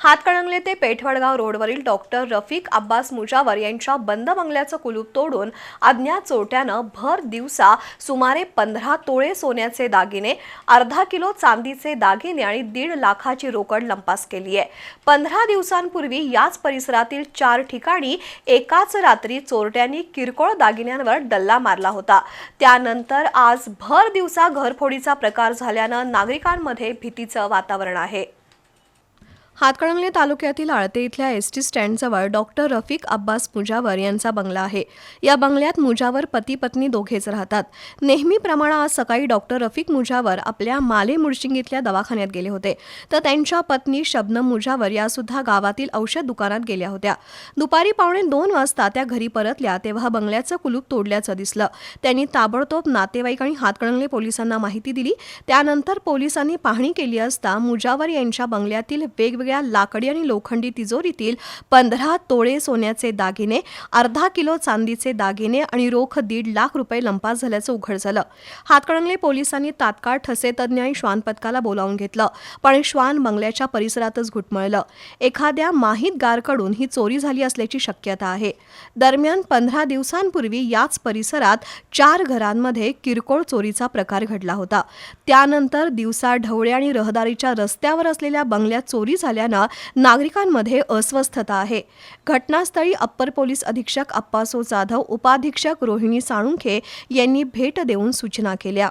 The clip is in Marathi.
हातकणंगले ते पेठवडगाव रोडवरील डॉक्टर रफिक अब्बास मुजावर यांच्या बंद बंगल्याचं कुलूप तोडून अज्ञात चोरट्यानं भर दिवसा सुमारे पंधरा तोळे सोन्याचे दागिने अर्धा किलो चांदीचे दागिने आणि दीड लाखाची रोकड लंपास केली आहे. पंधरा दिवसांपूर्वी याच परिसरातील चार ठिकाणी एकाच रात्री चोरट्यांनी किरकोळ दागिन्यांवर डल्ला मारला होता. त्यानंतर आज भर दिवसा घरफोडीचा प्रकार झाल्यानं नागरिकांमध्ये भीतीचं वातावरण आहे. हातकणंगले तालुक्यातील आळते इथल्या एस टी स्टँडजवळ डॉक्टर रफिक अब्बास मुजावर यांचा बंगला आहे. या बंगल्यात मुजावर पती पत्नी दोघेच राहतात. नेहमीप्रमाणे आज सकाळी डॉक्टर रफिक मुजावर आपल्या माले मुळशिंग इथल्या दवाखान्यात गेले होते. तर त्यांच्या पत्नी शबनम मुजावर या सुद्धा गावातील औषध दुकानात गेल्या होत्या. दुपारी पावणे दोन वाजता त्या घरी परतल्या तेव्हा बंगल्याचं कुलूप तोडल्याचं दिसलं. त्यांनी ताबडतोब नातेवाईक आणि हातकणंगले पोलिसांना माहिती दिली. त्यानंतर पोलिसांनी पाहणी केली असता मुजावर यांच्या बंगल्यातील वेगवेगळ्या लाकडी आणि लोखंडी तिजोरीतील पंधरा तोळे सोन्याचे दागिने अर्धा किलो चांदीचे दागिने आणि रोख दीड लाख रुपये लंपास झाल्याचं उघड झालं. हातकणंगले पोलिसांनी तात्काळ ठसे तज्ज्ञ आणि श्वान पथकाला बोलावून घेतलं पण श्वान बंगल्याच्या परिसरातच घुटमळलं. एखाद्या माहितगारकडून ही चोरी झाली असल्याची शक्यता आहे. दरम्यान पंधरा दिवसांपूर्वी याच परिसरात चार घरांमध्ये किरकोळ चोरीचा प्रकार घडला होता. त्यानंतर दिवसा ढवळे आणि रहदारीच्या रस्त्यावर असलेल्या बंगल्यात चोरी झाली झाल्यानं नागरिकांमध्ये अस्वस्थता आहे. घटनास्थळी अप्पर पोलीस अधीक्षक अप्पासो जाधव उपाधीक्षक रोहिणी साळुंखे यांनी भेट देऊन सूचना केल्या.